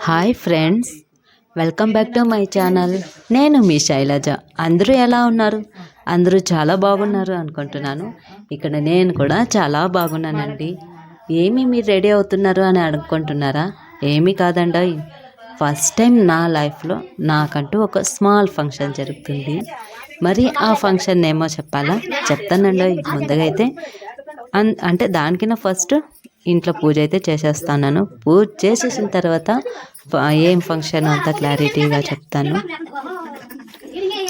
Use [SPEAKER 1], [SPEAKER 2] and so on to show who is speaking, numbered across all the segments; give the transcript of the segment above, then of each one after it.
[SPEAKER 1] Hi friends welcome back to my channel నేను మీ శైలజ. అందరూ ఎలా ఉన్నారు? అందరూ చాలా బాగున్నారు అనుకుంటున్నాను. ఇక్కడ నేను కూడా చాలా బాగున్నానండి. ఏమి మీరు రెడీ అవుతున్నారు అని అనుకుంటున్నారా? ఏమీ కాదండి. ఫస్ట్ టైం నా లైఫ్లో నాకంటూ ఒక స్మాల్ ఫంక్షన్ జరుగుతుంది. మరి ఆ ఫంక్షన్ ఏమో చెప్పాలా? చెప్తానండి. ముందుగా అయితే అన్ అంటే దానికైనా ఫస్ట్ ఇంట్లో పూజ అయితే చేసేస్తాను పూజ చేసేసిన తర్వాత ఏం ఫంక్షన్ అంత క్లారిటీగా చెప్తాను.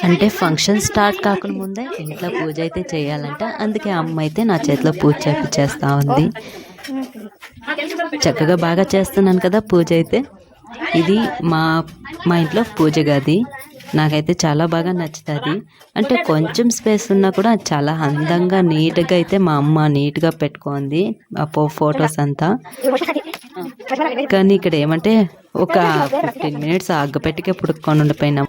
[SPEAKER 1] అంటే ఫంక్షన్ స్టార్ట్ కాకుండా ముందే ఇంట్లో పూజ అయితే చేయాలంట. అందుకే అమ్మ అయితే నా చేతిలో పూజ చేపిచ్చేస్తా ఉంది. చక్కగా బాగా చేస్తున్నాను కదా పూజ అయితే. ఇది మా మా ఇంట్లో పూజ గది. నాకైతే చాలా బాగా నచ్చుతుంది. అంటే కొంచెం స్పేస్ ఉన్నా కూడా చాలా అందంగా నీట్గా అయితే మా అమ్మ నీట్గా పెట్టుకుంది ఆ పో ఫొటోస్ అంతా. కానీ ఇక్కడ ఏమంటే ఒక ఫిఫ్టీన్ మినిట్స్ అగ్గపెట్టికే పుడుక్కొని ఉండిపోయినాం.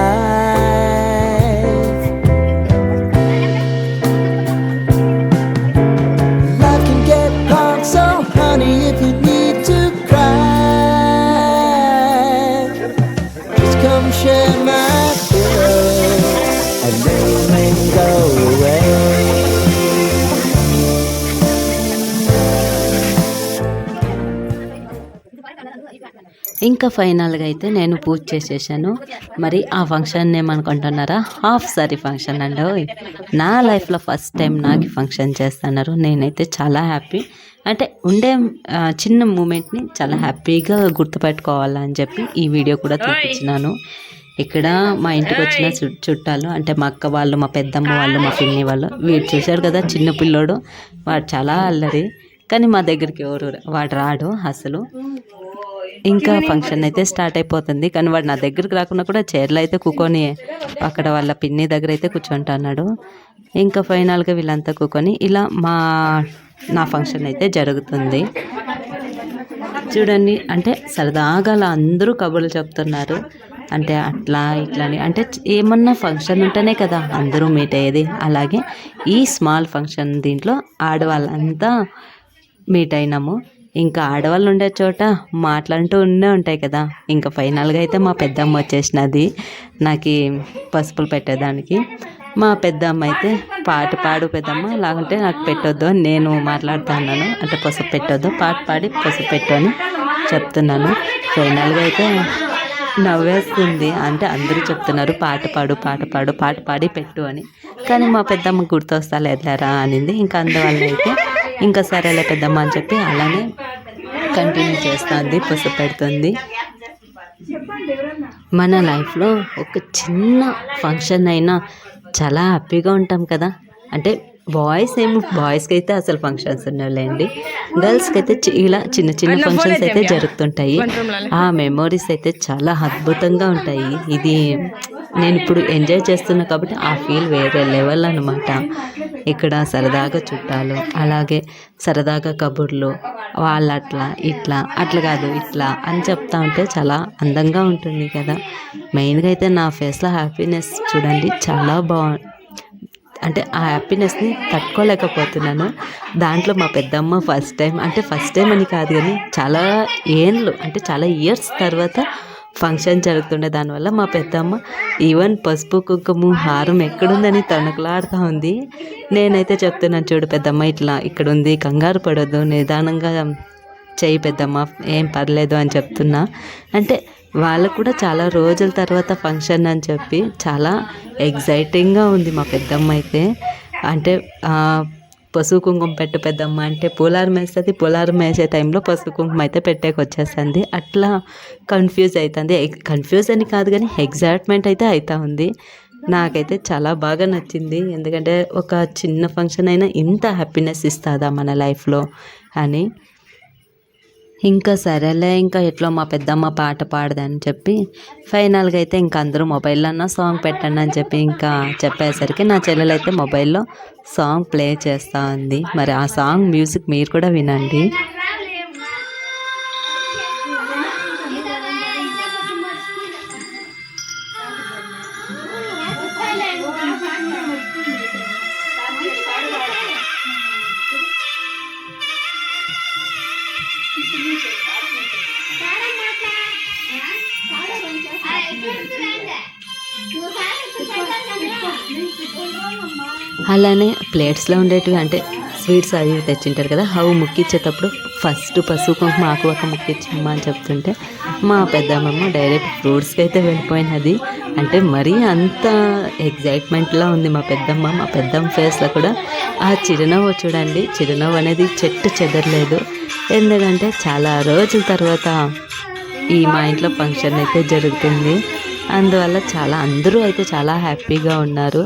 [SPEAKER 1] ఇంకా ఫైనల్గా అయితే నేను పూజ చేసేసాను. మరి ఆ ఫంక్షన్ ఏమనుకుంటున్నారా? హాఫ్ సారీ ఫంక్షన్ అండి నా లైఫ్లో ఫస్ట్ టైం నాకు ఫంక్షన్ చేస్తున్నారు. నేనైతే చాలా హ్యాపీ. అంటే ఉండే చిన్న మూమెంట్ని చాలా హ్యాపీగా గుర్తుపెట్టుకోవాలని చెప్పి ఈ వీడియో కూడా చూపించినాను. ఇక్కడ మా ఇంటికి వచ్చిన చు- చుట్టాలు అంటే మా అక్క వాళ్ళు మా పెద్దమ్మ వాళ్ళు మా పిన్ని వాళ్ళు వీడు చూశారు కదా చిన్న పిల్లోడు. వాడు చాలా అల్లరి. కానీ మా దగ్గరికి ఎవరు వాడు రాడు అసలు. ఇంకా ఫంక్షన్ అయితే స్టార్ట్ అయిపోతుంది. కానీ వాడు నా దగ్గరికి రాకుండా కూడా చైర్లో అయితే కూకొని. అక్కడ వాళ్ళ పిన్ని దగ్గర అయితే కూర్చుంటున్నాడు ఇంకా ఫైనల్గా వీళ్ళంతా కూకొని ఇలా మా నా ఫంక్షన్ అయితే జరుగుతుంది. చూడండి అంటే సరదాగా అలా అందరూ కబుర్లు చెప్తున్నారు. అంటే అట్లా ఇట్లా అని. అంటే ఏమన్నా ఫంక్షన్ ఉంటేనే కదా అందరూ మీట్ అయ్యేది. అలాగే ఈ స్మాల్ ఫంక్షన్ దీంట్లో ఆడవాళ్ళంతా మీట్ అయినాము. ఇంకా ఆడవాళ్ళు ఉండే చోట మాటలంటూ ఉన్నే ఉంటాయి కదా. ఇంకా ఫైనల్గా అయితే మా పెద్దమ్మ వచ్చేసినది. నాకు పసుపులు పెట్టేదానికి. మా పెద్దమ్మ అయితే పాట పాడు పెద్దమ్మ లేకుంటే నాకు పెట్టొద్దు అని నేను మాట్లాడుతున్నాను అంటే పసుపు పెట్టొద్దు పాట పాడి పసుపు పెట్టు అని చెప్తున్నాను. ఫైనల్గా అయితే నవ్వేస్తుంది. అంటే అందరూ చెప్తున్నారు పాట పాడు పాట పాడు పాట పాడి పెట్టు అని. కానీ మా పెద్దమ్మ గుర్తొస్తా లేదులేరా అనింది. ఇంకా అందువల్ల అయితే ఇంకా సరేలే పెద్దమ్మ అని చెప్పి అలానే కంటిన్యూ చేస్తుంది పసుపు పెడుతుంది. మన లైఫ్లో ఒక చిన్న ఫంక్షన్ అయినా చాలా హ్యాపీగా ఉంటాం కదా. అంటే బాయ్స్ ఏమో బాయ్స్కి అయితే అసలు ఫంక్షన్స్ ఉండలేండి గర్ల్స్కి అయితే ఇలా చిన్న చిన్న ఫంక్షన్స్ అయితే జరుగుతుంటాయి. ఆ మెమోరీస్ అయితే చాలా అద్భుతంగా ఉంటాయి. ఇది నేను ఇప్పుడు ఎంజాయ్ చేస్తున్నా కాబట్టి ఆ ఫీల్ వేరే లెవెల్ అనమాట ఇక్కడ సరదాగా చుట్టాలు అలాగే సరదాగా కబుర్లు వాళ్ళు అట్లా ఇట్లా అట్లా కాదు ఇట్లా అని చెప్తా ఉంటే చాలా అందంగా ఉంటుంది కదా. మెయిన్గా అయితే నా ఫేస్లో హ్యాపీనెస్ చూడండి చాలా బాగు అంటే ఆ హ్యాపీనెస్ని తట్టుకోలేకపోతున్నాను. దాంట్లో మా పెద్దమ్మ ఫస్ట్ టైం అంటే ఫస్ట్ టైం అని కాదు కానీ చాలా ఏండ్లు అంటే చాలా ఇయర్స్ తర్వాత ఫంక్షన్ జరుగుతుండే దానివల్ల మా పెద్దమ్మ ఈవెన్ పసుపు కుంకుమ హారం ఎక్కడుందని తణుకులాడుతూ ఉంది. నేనైతే చెప్తున్నాను చూడు పెద్దమ్మ ఇట్లా ఇక్కడ ఉంది కంగారు పడొద్దు నిదానంగా చేయి పెద్దమ్మ ఏం పర్లేదు అని చెప్తున్నా. అంటే వాళ్ళకు కూడా చాలా రోజుల తర్వాత ఫంక్షన్ అని చెప్పి చాలా ఎగ్జైటింగ్గా ఉంది మా పెద్దమ్మ అయితే. అంటే పసుపు కుంకుమ పెట్టు పెద్దమ్మ అంటే పూలారం వేస్తుంది పూలారం వేసే టైంలో పసుపు కుంకుమ అయితే పెట్టేకి వచ్చేస్తుంది అట్లా కన్ఫ్యూజ్ అవుతుంది కన్ఫ్యూజ్ అని కాదు కానీ ఎగ్జైట్మెంట్ అయితే అవుతా ఉంది. నాకైతే చాలా బాగా నచ్చింది. ఎందుకంటే ఒక చిన్న ఫంక్షన్ అయినా ఇంత హ్యాపీనెస్ ఇస్తుందా మన లైఫ్లో అని. ఇంకా సరేలే ఇంకా ఎట్లో మా పెద్దమ్మ పాట పాడదని చెప్పి ఫైనల్గా అయితే ఇంకా అందరూ మొబైల్లోనే సాంగ్ పెట్టండి అని చెప్పి ఇంకా చెప్పేసరికి నా చెల్లెలు అయితే మొబైల్లో సాంగ్ ప్లే చేస్తూ ఉంది. మరి ఆ సాంగ్ మ్యూజిక్ మీరు కూడా వినండి. అలానే ప్లేట్స్లో ఉండేటివి అంటే స్వీట్స్ అవి తెచ్చింటారు కదా అవి ముక్కిచ్చేటప్పుడు ఫస్ట్ పసుపు కుంకుమ ఆకు ఒక ముక్కిచ్చమ్మ అని చెప్తుంటే మా పెద్దమ్మమ్మ డైరెక్ట్ ఫ్రూట్స్కి అయితే వెళ్ళిపోయినది. అంటే మరీ అంత ఎగ్జైట్మెంట్లో ఉంది మా పెద్దమ్మ మా పెద్దమ్మ ఫేస్లో కూడా. ఆ చిరునవ్వు చూడండి చిరునవ్వు అనేది చెట్టు చెదరలేదు. ఎందుకంటే చాలా రోజుల తర్వాత ఈ మా ఇంట్లో ఫంక్షన్ అయితే జరుగుతుంది. అందువల్ల చాలా అందరూ అయితే చాలా హ్యాపీగా ఉన్నారు.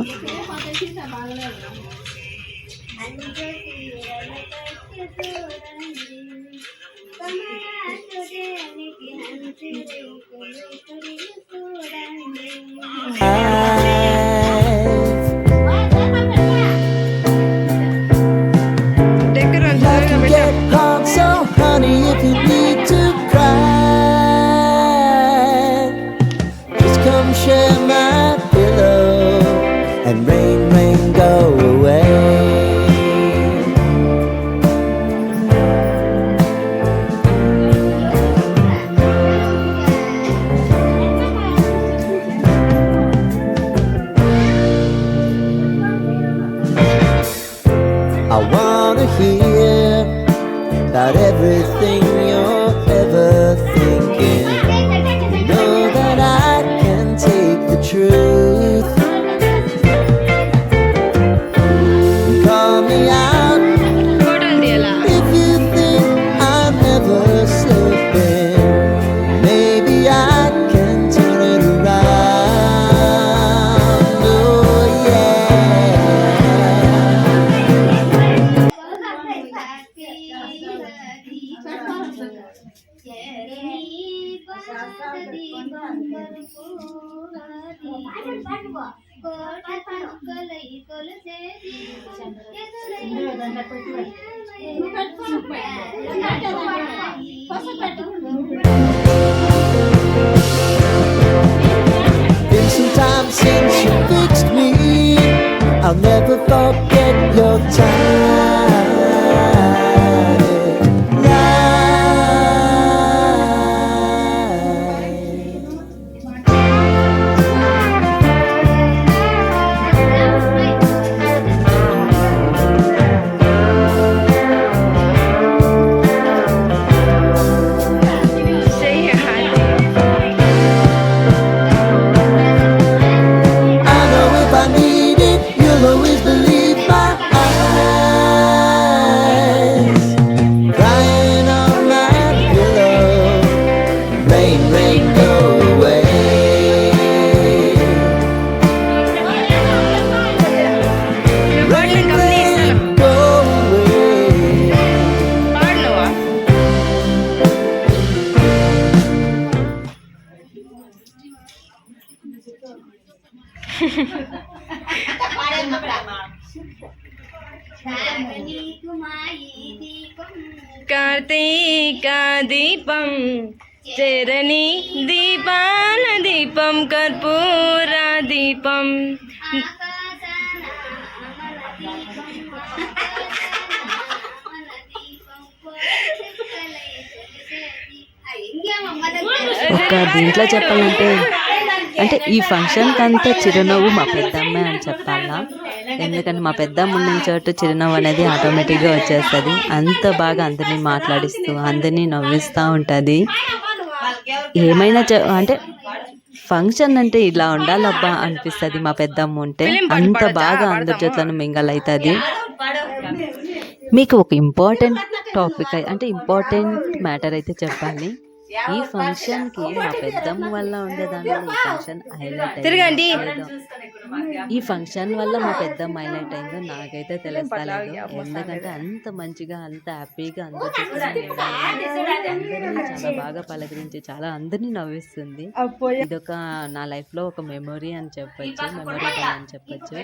[SPEAKER 1] ఒక దీంట్లో చెప్పాలంటే అంటే ఈ ఫంక్షన్కి అంతా చిరునవ్వు మా పెద్దమ్మే అని చెప్పాలా? ఎందుకంటే మా పెద్దమ్మ ఉన్న చోట చిరునవ్వు అనేది ఆటోమేటిక్గా వచ్చేస్తుంది. అంత బాగా అందరినీ మాట్లాడిస్తూ అందరినీ నవ్విస్తూ ఉంటుంది. ఏమైనా అంటే ఫంక్షన్ అంటే ఇలా ఉండాలబ్బా అనిపిస్తుంది మా పెద్దమ్మ ఉంటే. అంత బాగా అందరి జొత్లను మింగల్ అవుతుంది మీకు ఒక ఇంపార్టెంట్ టాపిక్ అంటే ఇంపార్టెంట్ మ్యాటర్ అయితే చెప్పాలి ఈ ఫంక్షన్కి మా పెద్దమ్మ వల్ల ఉండేదాంట్లో ఈ ఫంక్షన్ హైలైట్
[SPEAKER 2] తిరగండి.
[SPEAKER 1] ఈ ఫంక్షన్ వల్ల మా పెద్దమ్మ హైలైట్ అయిందో నాకైతే తెలుస్తలేదు. ఎందుకంటే అంత మంచిగా అంత హ్యాపీగా అందరితో అందరినీ చాలా బాగా పలకరించి చాలా అందరినీ నవ్విస్తుంది. ఇదొక నా లైఫ్లో ఒక మెమొరీ అని చెప్పొచ్చు మెమొరీ అని చెప్పొచ్చు.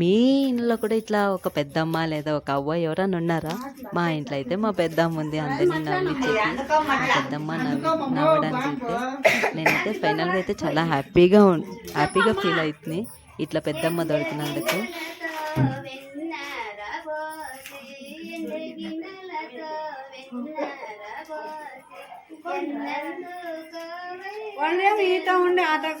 [SPEAKER 1] మీ ఇంట్లో కూడా ఇట్లా ఒక పెద్దమ్మ లేదా ఒక అవ్వ ఎవరైనా ఉన్నారా? మా ఇంట్లో అయితే మా పెద్దమ్మ ఉంది అందరినీ నవ్వించేది మా పెద్దమ్మ నవ్వి నవ్వడానికి అయితే నేనైతే ఫైనల్గా అయితే చాలా హ్యాపీగా హ్యాపీగా ఫీల్ అవుతుంది ఇట్లా పెద్దమ్మ దొరికినందుకు.
[SPEAKER 3] ఉండే ఈత ఉండి ఆటకు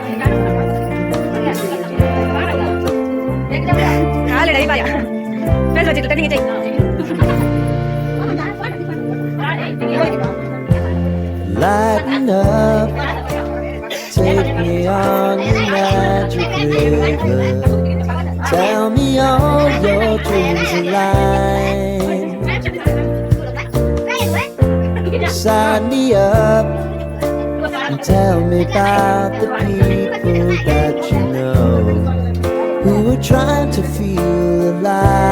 [SPEAKER 2] കളയാം
[SPEAKER 4] Lighten up, take me on the magic river. Tell me all your dreams align. Sign me up and tell me about the people that you know trying to feel alive.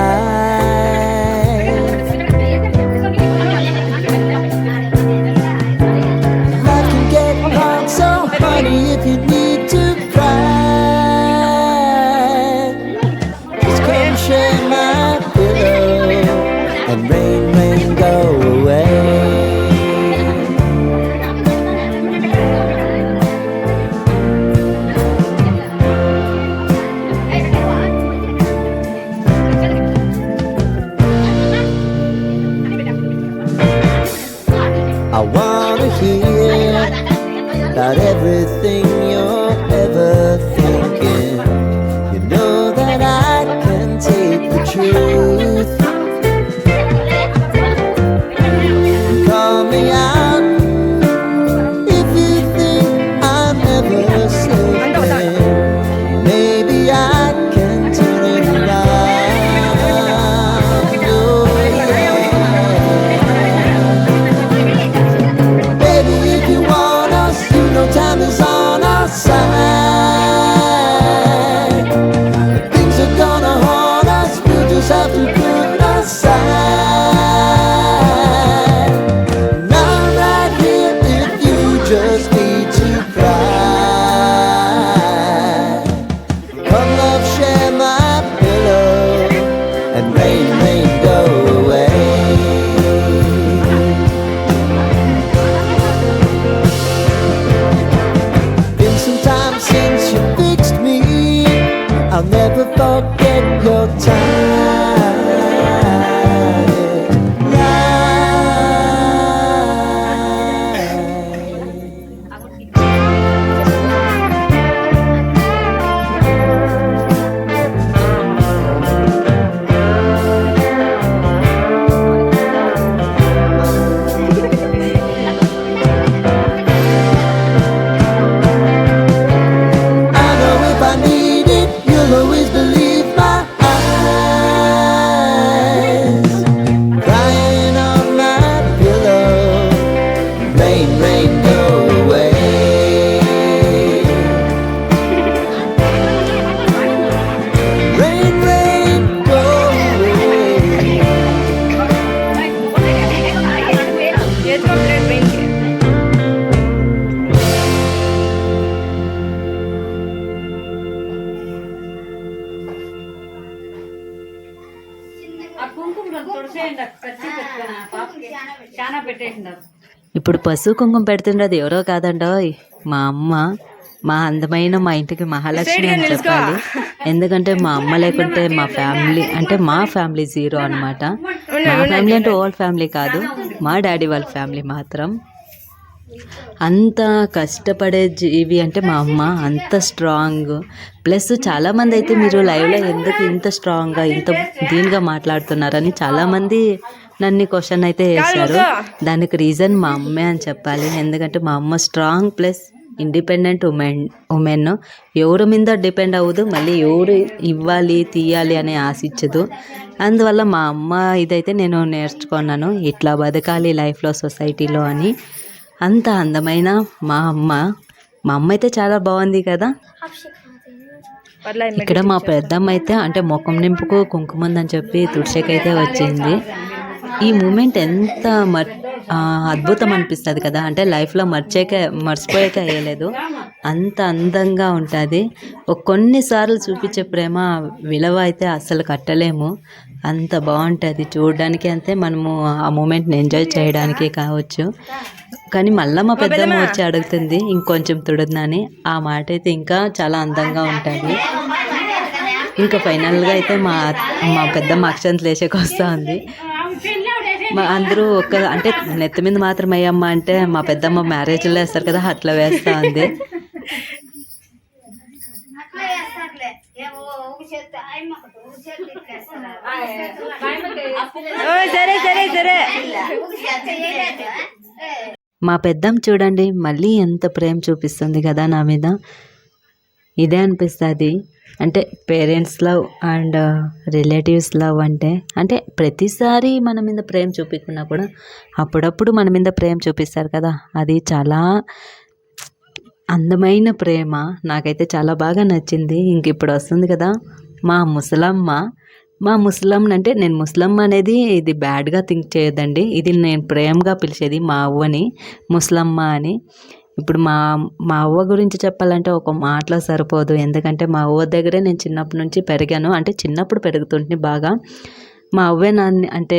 [SPEAKER 3] కుంకుమ చాలా
[SPEAKER 1] ఇప్పుడు పసుపు కుంకుమ పెడుతున్నది ఎవరో కాదండోయ్. మా అమ్మ మా అందమైన మా ఇంటికి మహాలక్ష్మి అని చెప్పాలి. ఎందుకంటే మా అమ్మ లేకుంటే మా ఫ్యామిలీ అంటే మా ఫ్యామిలీ జీరో అన్నమాట. మా ఫ్యామిలీ అంటే ఓల్డ్ ఫ్యామిలీ కాదు. మా డాడీ వాళ్ళ ఫ్యామిలీ మాత్రం. అంత కష్టపడే జీవి అంటే మా అమ్మ అంత స్ట్రాంగ్. ప్లస్ చాలామంది అయితే మీరు లైవ్లో ఎందుకు ఇంత స్ట్రాంగ్గా ఇంత దీనిగా మాట్లాడుతున్నారని చాలామంది నన్ను క్వశ్చన్ అయితే వేశారు. దానికి రీజన్ మా అమ్మే అని చెప్పాలి. ఎందుకంటే మా అమ్మ strong plus independent women women. ఎవరి మీద డిపెండ్ అవ్వదు మళ్ళీ ఎవరు ఇవ్వాలి తీయాలి అని ఆశించదు అందువల్ల మా అమ్మ ఇదైతే నేను నేర్చుకున్నాను. ఇట్లా బతకాలి లైఫ్లో సొసైటీలో అని. అంత అందమైన మా అమ్మ. మా అమ్మ అయితే చాలా బాగుంది కదా. ఇక్కడ మా పెద్దమ్మ అయితే అంటే ముఖం నింపుకు కుంకుమందని చెప్పి తుడిచేకైతే వచ్చింది. ఈ మూమెంట్ ఎంత మర్ అద్భుతం అనిపిస్తుంది కదా. అంటే లైఫ్లో మర్చేక మర్చిపోయాక వేయలేదు అంత అందంగా ఉంటుంది. కొన్నిసార్లు చూపించే ప్రేమ విలువ అయితే అస్సలు కట్టలేము. అంత బాగుంటుంది. చూడడానికి అంతే మనము ఆ మూమెంట్ని ఎంజాయ్ చేయడానికి కావచ్చు. కానీ మళ్ళీ మా పెద్దమ్మ వచ్చి అడుగుతుంది ఇంకొంచెం తుడుందని ఆ మాట అయితే ఇంకా చాలా అందంగా ఉంటుంది. ఇంకా ఫైనల్గా అయితే మా మా పెద్దమ్మ అక్షంతలు వేసేకి వస్తూ ఉంది మా అందరూ ఒక్క అంటే నెత్తి మీద మాత్రం అయ్యమ్మ అంటే మా పెద్దమ్మ మ్యారేజ్లో వేస్తారు కదా అట్లా వేస్తూ ఉంది
[SPEAKER 2] సరే సరే సరే.
[SPEAKER 1] మా పెద్దం చూడండి మళ్ళీ ఎంత ప్రేమ చూపిస్తుంది కదా నా మీద. ఇదే అనిపిస్తుంది. అంటే parents love and relatives love అంటే అంటే ప్రతిసారి మన మీద ప్రేమ చూపించినా కూడా అప్పుడప్పుడు మన మీద ప్రేమ చూపిస్తారు కదా. అది చాలా అందమైన ప్రేమ. నాకైతే చాలా బాగా నచ్చింది. ఇంక ఇప్పుడు వస్తుంది కదా మా ముసలమ్మ. మా ముస్లం అంటే నేను ముసలమ్మ అనేది ఇది బ్యాడ్గా థింక్ చేయదండి ఇది నేను ప్రేమగా పిలిచేది మా అవ్వని ముసలమ్మ అని. ఇప్పుడు మా మా అవ్వ గురించి చెప్పాలంటే ఒక మాటలో సరిపోదు. ఎందుకంటే మా అవ్వ దగ్గరే నేను చిన్నప్పటి నుంచి పెరిగాను. అంటే చిన్నప్పుడు పెరుగుతుంటే బాగా మా అవ్వే నాన్న అంటే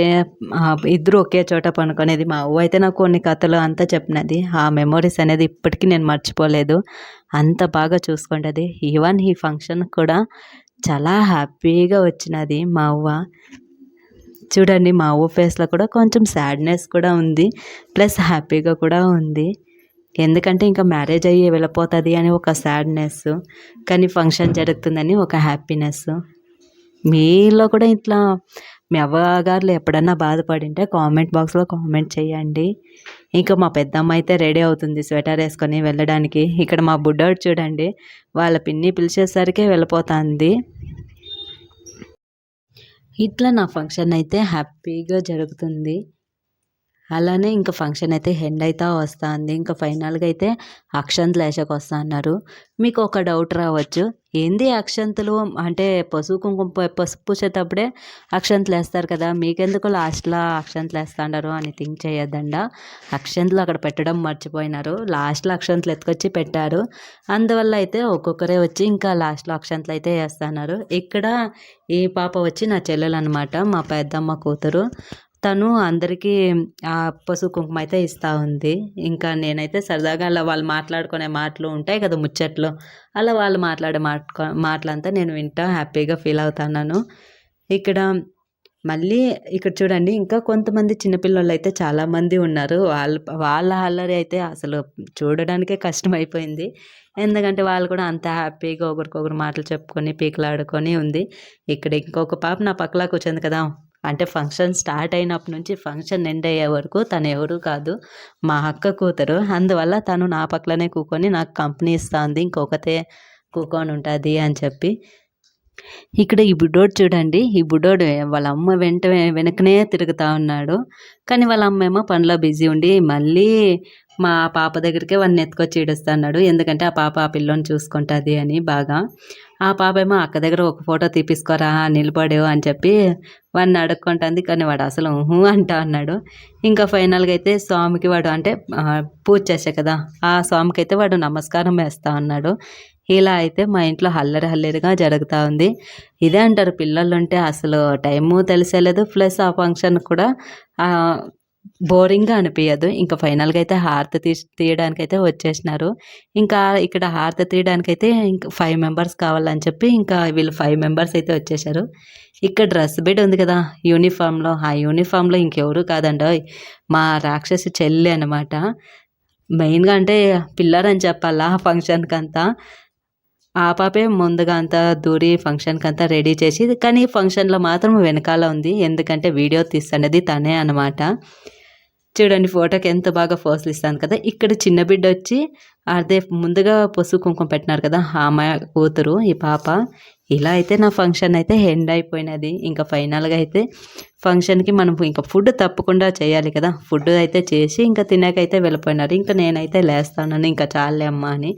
[SPEAKER 1] ఇద్దరు ఒకే చోట పనుకునేది. మా అవ్వ అయితే నాకు కొన్ని కథలు అంతా చెప్పినది. ఆ మెమొరీస్ అనేది ఇప్పటికీ నేను మర్చిపోలేదు. అంత బాగా చూసుకుంటుంది. ఈవెన్ ఈ ఫంక్షన్ కూడా చాలా హ్యాపీగా వచ్చినది మా అవ్వ. చూడండి మా అవ్వ ఫేస్లో కూడా కొంచెం సాడ్నెస్ కూడా ఉంది ప్లస్ హ్యాపీగా కూడా ఉంది. ఎందుకంటే ఇంకా మ్యారేజ్ అయ్యి వెళ్ళిపోతుంది అని ఒక సాడ్నెస్ కానీ ఫంక్షన్ జరుగుతుందని ఒక హ్యాపీనెస్. మీలో కూడా ఇట్లా మీ అవ్వగారులు ఎప్పుడన్నా బాధపడింటే కామెంట్ బాక్స్లో కామెంట్ చేయండి. ఇంకా మా పెద్దమ్మ అయితే రెడీ అవుతుంది స్వెటర్ వేసుకొని వెళ్ళడానికి. ఇక్కడ మా బుడ్డోడు చూడండి వాళ్ళ పిన్ని పిలిచేసరికి వెళ్ళిపోతుంది. ఇట్లా నా ఫంక్షన్ అయితే హ్యాపీగా జరుగుతుంది. అలానే ఇంకా ఫంక్షన్ అయితే హెండ్ అయితే వస్తుంది. ఇంకా ఫైనల్గా అయితే అక్షంతలు వేసకి వస్తా అన్నారు. మీకు ఒక డౌట్ రావచ్చు. ఏంది అక్షంతలు? అంటే పసుపు కుంకుమ పసుపు పూసేటప్పుడే అక్షంతలు వేస్తారు కదా మీకెందుకు లాస్ట్లో అక్షంతలు వేస్తాండారు అని థింక్ చేయొద్దండ అక్షంతలు అక్కడ పెట్టడం మర్చిపోయినారు. లాస్ట్లో అక్షంతలు ఎత్తుకొచ్చి పెట్టారు. అందువల్ల అయితే ఒక్కొక్కరే వచ్చి ఇంకా లాస్ట్లో అక్షంతలు అయితే వేస్తున్నారు ఇక్కడ ఈ పాప వచ్చి నా చెల్లెలు అనమాట మా పెద్దమ్మ కూతురు. తను అందరికీ ఆ పసుపు కుంకుమ అయితే ఇస్తూ ఉంది. ఇంకా నేనైతే సరదాగా అలా వాళ్ళు మాట్లాడుకునే మాటలు ఉంటాయి కదా ముచ్చట్లు. అలా వాళ్ళు మాట్లాడే మాట మాటలంతా నేను వింటా హ్యాపీగా ఫీల్ అవుతున్నాను. ఇక్కడ మళ్ళీ ఇక్కడ చూడండి ఇంకా కొంతమంది చిన్నపిల్లలు అయితే చాలామంది ఉన్నారు. వాళ్ళ వాళ్ళ అల్లరి అయితే అసలు చూడడానికే కష్టమైపోయింది. ఎందుకంటే వాళ్ళు కూడా అంత హ్యాపీగా ఒకరికొకరు మాటలు చెప్పుకొని పీకలాడుకొని ఉంది. ఇక్కడ ఇంకొక పాప నా పక్కలా కూర్చుంది కదా. అంటే ఫంక్షన్ స్టార్ట్ అయినప్పటి నుంచి ఫంక్షన్ ఎండ్ అయ్యే వరకు తను ఎవరు కాదు మా అక్క కూతురు. అందువల్ల తను నా పక్కలనే కూకొని నాకు కంపెనీ ఇస్తుంది ఇంకొకతే కూకొని ఉంటుంది అని చెప్పి. ఇక్కడ ఈ బుడ్డోడు చూడండి ఈ బుడ్డోడు వాళ్ళ అమ్మ వెంట వెనకనే తిరుగుతూ ఉన్నాడు. కానీ వాళ్ళ అమ్మ ఏమో పనిలో బిజీ ఉండి మళ్ళీ మా పాప దగ్గరికే వాడిని ఎత్తుకొచ్చి ఈడుస్తున్నాడు ఎందుకంటే ఆ పాప ఆ పిల్లని చూసుకుంటుంది అని బాగా. ఆ పాప ఏమో అక్క దగ్గర ఒక ఫోటో తీపిసుకోరా నిలబడేవు అని చెప్పి వాడిని అడుక్కుంటుంది. కానీ వాడు అసలు ఊహు అంటా అన్నాడు ఇంకా ఫైనల్గా అయితే స్వామికి వాడు అంటే పూజ చేసే కదా ఆ స్వామికి అయితే వాడు నమస్కారం వేస్తా ఉన్నాడు. ఇలా అయితే మా ఇంట్లో హల్లరి హల్లరిగా జరుగుతూ ఉంది. ఇదే అంటారు పిల్లలు ఉంటే అసలు టైము తెలిసేలేదు. ప్లస్ ఆ ఫంక్షన్ కూడా బోరింగ్గా అనిపించదు ఇంకా ఫైనల్గా అయితే హారతి తీ తీయడానికి అయితే వచ్చేసినారు. ఇంకా ఇక్కడ హారతి తీయడానికి అయితే ఇంకా ఫైవ్ మెంబర్స్ కావాలని చెప్పి ఇంకా వీళ్ళు ఫైవ్ మెంబర్స్ అయితే వచ్చేసారు. ఇక్కడ డ్రెస్ బిడ్ ఉంది కదా యూనిఫామ్లో. ఆ యూనిఫామ్లో ఇంకెవరు కాదండి. మా రాక్షసి చెల్లి అనమాట మెయిన్గా అంటే పిల్లరని చెప్పాలా ఆ ఫంక్షన్కి అంతా ఆ పాపే ముందుగా అంతా దూరి ఫంక్షన్కి అంతా రెడీ చేసి కానీ ఫంక్షన్లో మాత్రం వెనకాల ఉంది. ఎందుకంటే వీడియో తీస్తున్నది తనే అనమాట చూడండి ఫోటోకి ఎంత బాగా ఫోజులు ఇస్తాను కదా. ఇక్కడ చిన్న బిడ్డ వచ్చి అదే ముందుగా పసుపు కుంకుమ పెట్టినారు కదా ఆ అమ్మాయి కూతురు ఈ పాప. ఇలా అయితే నా ఫంక్షన్ అయితే ఎండ్ అయిపోయినది. ఇంకా ఫైనల్గా అయితే ఫంక్షన్కి మనం ఇంకా ఫుడ్ తప్పకుండా చేయాలి కదా. ఫుడ్ అయితే చేసి ఇంకా తినాకైతే వెళ్ళిపోయినారు. ఇంకా నేనైతే లేస్తాను ఇంకా చాలే అమ్మ అని.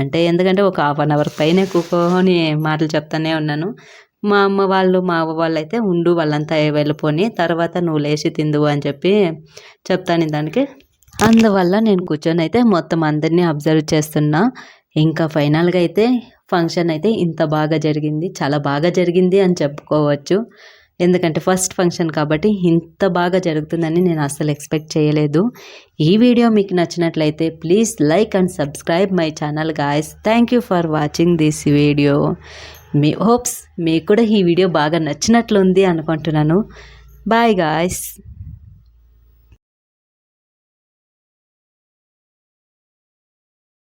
[SPEAKER 1] అంటే ఎందుకంటే ఒక హాఫ్ అన్ అవర్ పైన కూకొని మాటలు చెప్తానే ఉన్నాను. మా అమ్మ వాళ్ళు మా అవ్వ వాళ్ళు అయితే ఉండు వాళ్ళంతా వెళ్ళిపోని తర్వాత నువ్వు లేచి తిందువు అని చెప్పి చెప్తాను దానికి అందువల్ల నేను కూర్చొని అయితే మొత్తం అందరినీ అబ్జర్వ్ చేస్తున్నా. ఇంకా ఫైనల్గా అయితే ఫంక్షన్ అయితే ఇంత బాగా జరిగింది చాలా బాగా జరిగింది అని చెప్పుకోవచ్చు. ఎందుకంటే ఫస్ట్ ఫంక్షన్ కాబట్టి ఇంత బాగా జరుగుతుందని నేను అస్సలు ఎక్స్పెక్ట్ చేయలేదు. ఈ వీడియో మీకు నచ్చినట్లయితే please like and subscribe my channel guys thank you for watching this video me hopes మీకు కూడా ఈ వీడియో బాగా నచ్చినట్లుంది అనుకుంటున్నాను. Bye guys